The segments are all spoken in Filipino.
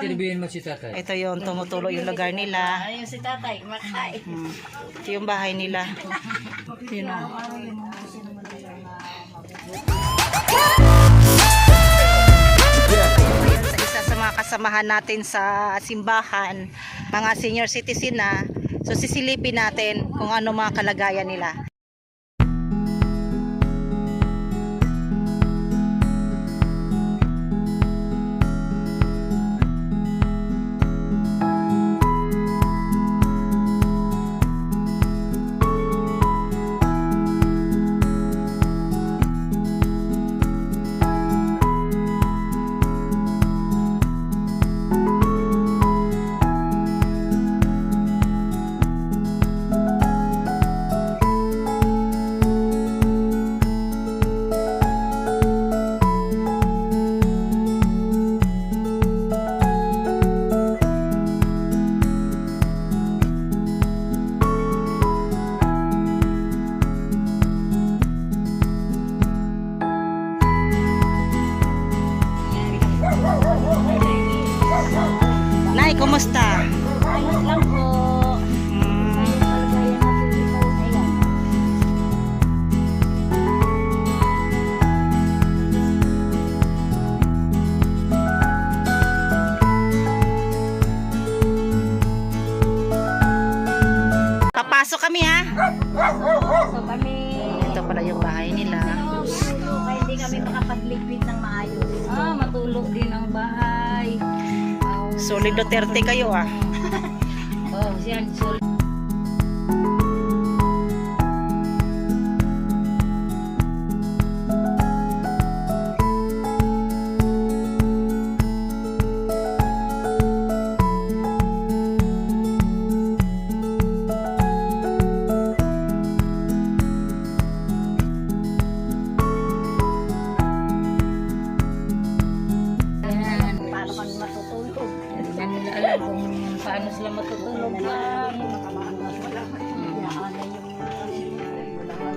interviewin mo si tatay. Ito yung tumutulo yung lugar nila. Ayun si tatay, makain. Hmm. Ito yung bahay nila. Yun o. Sa isa sa mga kasamahan natin sa simbahan, mga senior citizen na. So sisilipin natin kung ano mga kalagayan nila. Kumusta? Ayos lang po. Papasok kami ha. Solid Duterte kayo ah. oh siyan, solid.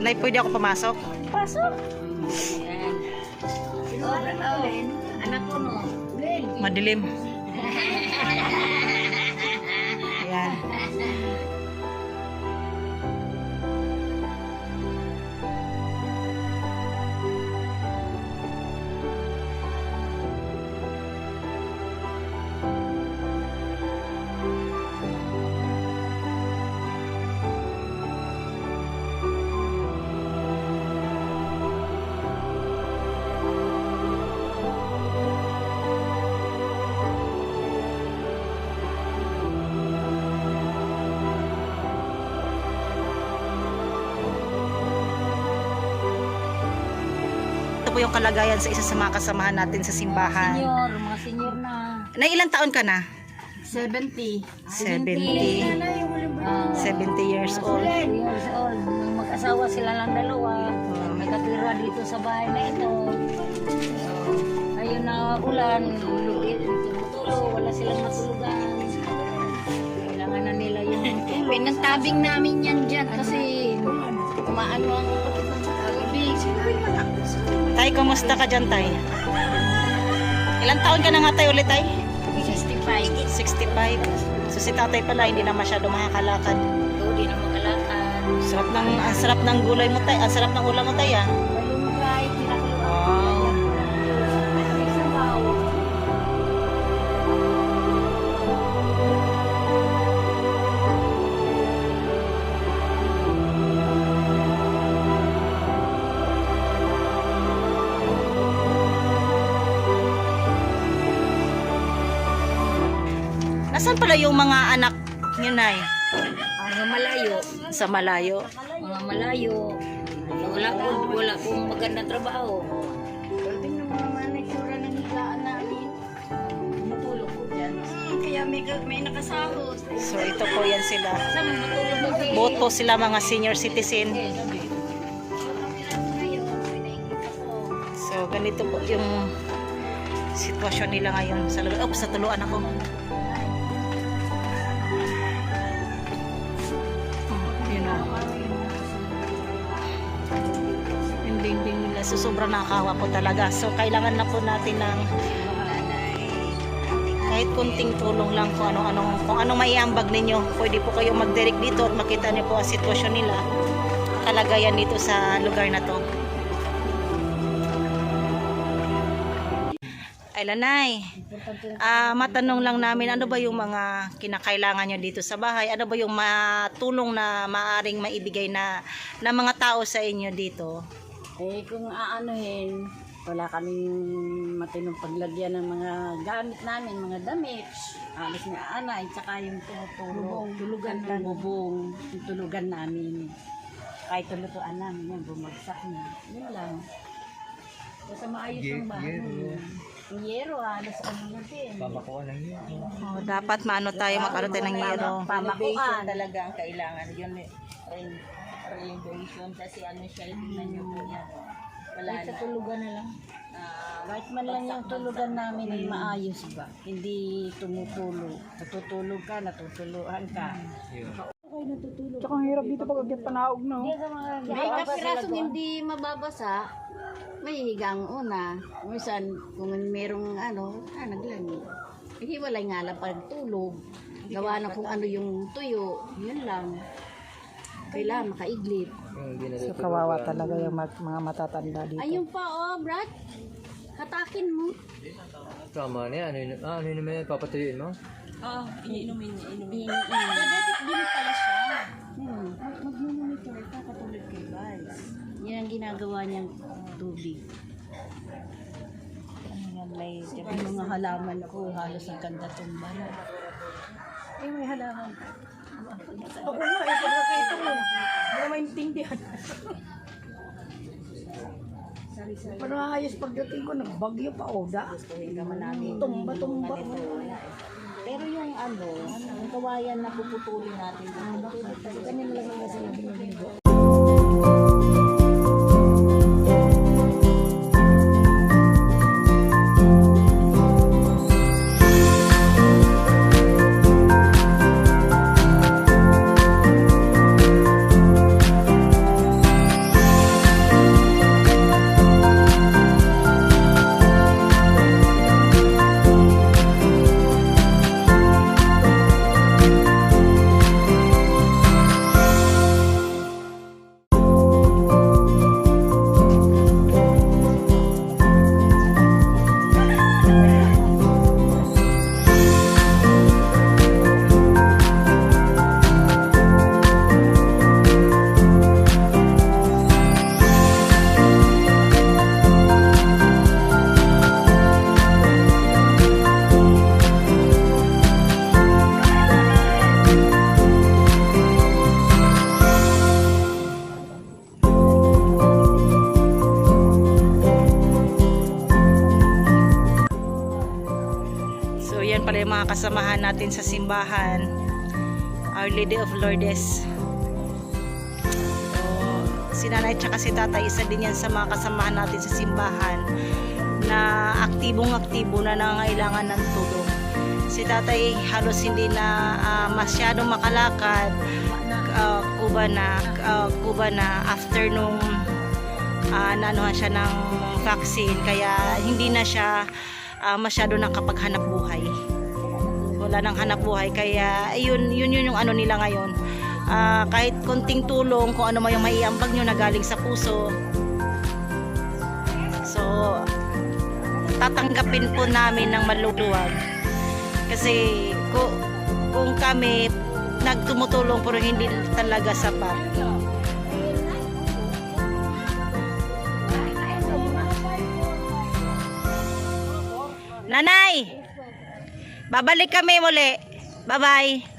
Nay, pwede ako pumasok? Pasok! Anak ko no? Madilim. Yan. Yung kalagayan sa isa sa mga kasamahan natin sa simbahan. Senior, mga senior na. Nay, ilang taon ka na? 70. 70. Ah, 70 years old. years old. Nung mag-asawa sila lang dalawa. May katira dito sa bahay na ito. Ayun na ulan. Tumutulo. Wala silang matulugan. Kailangan na nila yung Pinagtabing namin yan dyan kasi umaano ang. Tay, kumusta ka dyan, Tay? Ilang taon ka na nga, Tay, ulit, Tay? 65. 65. So si tatay pala hindi na masyado makakalakad. Ito, di na magalakad. Sarap ng ang sarap ng gulay mo tay, ang sarap ng ulam mo tay ah. Nasaan pala yung mga anak niyo nay? Mga malayo. Sa malayo. Mga malayo. Wala po, wala pong magandang trabaho. Mo naman ang itsura ng higaan namin. Matulog po dyan. Kaya may, may nakasahod. So ito po yan sila. Both po sila mga senior citizen. So ganito po yung sitwasyon nila ngayon sa loob. Oh, sa tuluan ako. So sobrang nakakawa po talaga. So kailangan na po natin ng kahit kunting tulong lang kung ano anong kung anong maiambag ninyo. Pwede po kayo mag-direct dito at makita niyo po ang sitwasyon nila. Kalagayan dito sa lugar na to. Ay lanay ah matanong lang namin ano ba yung mga kinakailangan nyo dito sa bahay? Ano ba yung matulong na maaring maibigay na na mga tao sa inyo dito Eh, kung aanuhin, wala kaming matinong paglagyan ng mga gamit namin, mga damit. Alis ni Anay, tsaka yung tumutulog. Tulugan lang. Bubong, yung tulugan namin. Kahit tulutuan namin yan, bumagsak na. Yun lang. Basta maayos ang bahay. Yung yero, alas ano na din. oh, dapat maano tayo magkaroon tayo ng yero Pamakuan. talaga ang kailangan. Yun, eh, renovation kasi ano siya, tingnan niyo po yan. Wala Kahit sa tulugan na lang. Ah, Kahit man lang yung tulugan namin ay maayos ba? Hindi tumutulog. Natutulog ka, natutuluhan ka. Tsaka ang hirap dito pag agyat panaog na. oh. May kapirasong hindi mababasa, may higang una. Minsan, kung merong ano, ah, naglangi. Hiwalay nga lang pagtulog. Gawa na kung ano yung tuyo. Yun lang. Kailangan makaiglip. So kawawa talaga yung mag- mga matatanda dito. Ayun pa, oh, Brad. Hatakin mo. Tama na yan. Ano, yun- ah, ano yun naman yan? Papatuyuin mo? oh, iniinumin niya, inumin. Diabetic din pala siya. Hmm. Mag-monitor ka katulad kay Vice. Yan ang ginagawa niyang tubig. Ano yan, may Yung mga halaman ko, halos ang ganda tumba na. Eh, may halaman. Oo nga, eh, pag nakita mo, hindi maintindihan. Pero ayos pagdating ko, nagbagyo pa oda. Tumba, tumba. Pero yung ano, yung kawayan na puputulin natin dito. Ganyan lang ang kasi nabibigo. Natin sa simbahan. Our Lady of Lourdes. Si nanay tsaka si tatay, isa din yan sa mga kasamahan natin sa simbahan na aktibong-aktibo na nangangailangan ng tulong. Si tatay halos hindi na ah, masyadong makalakad. Ah, kuba na, ah, kuba na after nung uh, naanuhan siya ng vaccine kaya hindi na siya ah, masyado nakapaghanap buhay wala nang hanap buhay. Kaya yun yun yun yung ano nila ngayon. Ah, kahit konting tulong kung ano man yung maiambag nyo na galing sa puso. So tatanggapin po namin ng maluluwag. Kasi kung, kung kami nagtumutulong pero hindi talaga sapat. Nanay! Babalik kami muli. Bye-bye.